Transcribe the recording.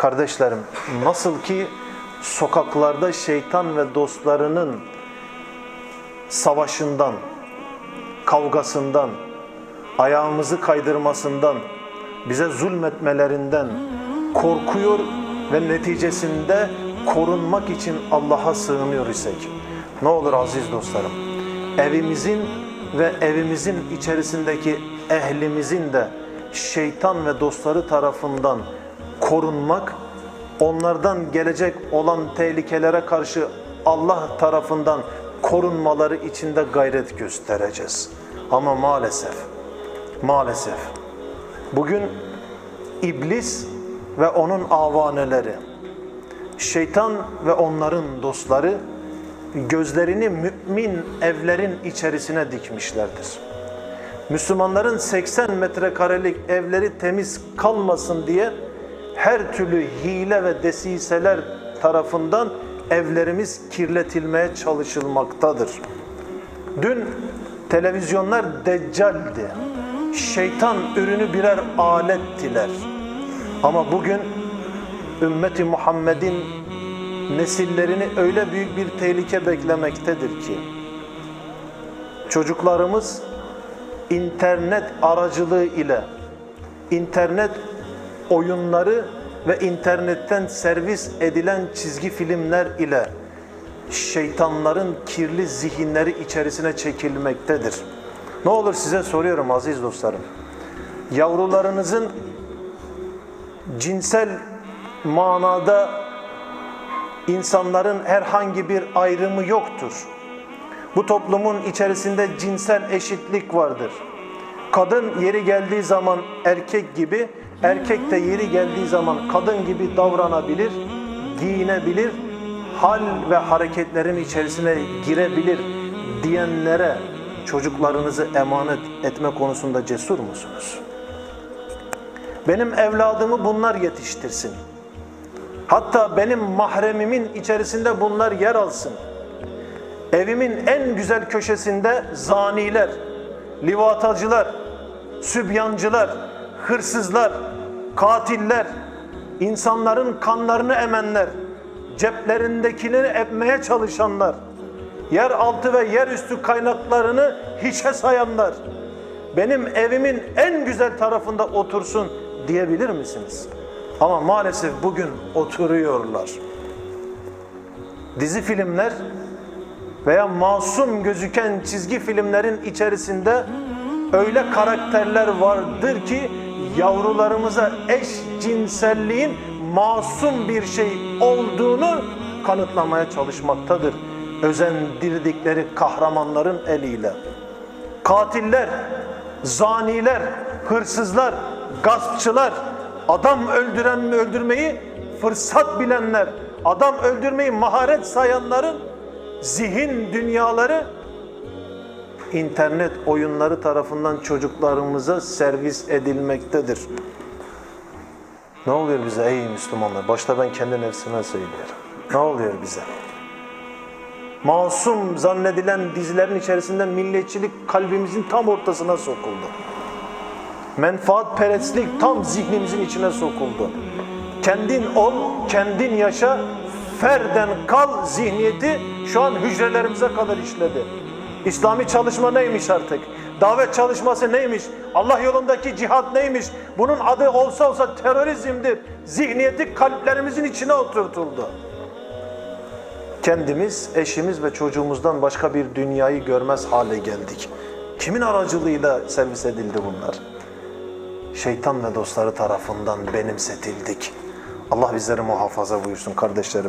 Kardeşlerim, nasıl ki sokaklarda şeytan ve dostlarının savaşından, kavgasından, ayağımızı kaydırmasından, bize zulmetmelerinden korkuyor ve neticesinde korunmak için Allah'a sığınıyor isek. Ne olur aziz dostlarım, evimizin ve evimizin içerisindeki ehlimizin de şeytan ve dostları tarafından korunmak, onlardan gelecek olan tehlikelere karşı Allah tarafından korunmaları için de gayret göstereceğiz. Ama maalesef, maalesef bugün iblis ve onun avaneleri, şeytan ve onların dostları gözlerini mümin evlerin içerisine dikmişlerdir. Müslümanların 80 metrekarelik evleri temiz kalmasın diye her türlü hile ve desiseler tarafından evlerimiz kirletilmeye çalışılmaktadır. Dün televizyonlar deccaldi. Şeytan ürünü birer alettiler. Ama bugün ümmeti Muhammed'in nesillerini öyle büyük bir tehlike beklemektedir ki çocuklarımız internet aracılığı ile internet oyunları ve internetten servis edilen çizgi filmler ile şeytanların kirli zihinleri içerisine çekilmektedir. Ne olur size soruyorum aziz dostlarım. Yavrularınızın cinsel manada insanların herhangi bir ayrımı yoktur. Bu toplumun içerisinde cinsel eşitlik vardır. Kadın yeri geldiği zaman erkek gibi, erkek de yeri geldiği zaman kadın gibi davranabilir, giyinebilir, hal ve hareketlerin içerisine girebilir diyenlere çocuklarınızı emanet etme konusunda cesur musunuz? Benim evladımı bunlar yetiştirsin. Hatta benim mahremimin içerisinde bunlar yer alsın. Evimin en güzel köşesinde zaniler, livatacılar, sübyancılar, hırsızlar, katiller, insanların kanlarını emenler, ceplerindekini emmeye çalışanlar, yeraltı ve yerüstü kaynaklarını hiçe sayanlar, benim evimin en güzel tarafında otursun diyebilir misiniz? Ama maalesef bugün oturuyorlar. Dizi filmler veya masum gözüken çizgi filmlerin içerisinde öyle karakterler vardır ki yavrularımıza eşcinselliğin masum bir şey olduğunu kanıtlamaya çalışmaktadır. Özendirdikleri kahramanların eliyle. Katiller, zaniler, hırsızlar, gaspçılar, adam öldüren öldürmeyi fırsat bilenler, adam öldürmeyi maharet sayanların zihin dünyaları internet oyunları tarafından çocuklarımıza servis edilmektedir. Ne oluyor bize ey Müslümanlar? Başta ben kendi nefsime söylüyorum. Ne oluyor bize? Masum zannedilen dizilerin içerisinde milliyetçilik kalbimizin tam ortasına sokuldu. Menfaat perestlik tam zihnimizin içine sokuldu. Kendin ol, kendin yaşa, ferden kal zihniyeti şu an hücrelerimize kadar işledi. İslami çalışma neymiş artık? Davet çalışması neymiş? Allah yolundaki cihat neymiş? Bunun adı olsa olsa terörizmdir. Zihniyeti kalplerimizin içine oturtuldu. Kendimiz, eşimiz ve çocuğumuzdan başka bir dünyayı görmez hale geldik. Kimin aracılığıyla servis edildi bunlar? Şeytan ve dostları tarafından benimsetildik. Allah bizleri muhafaza buyursun kardeşlerim.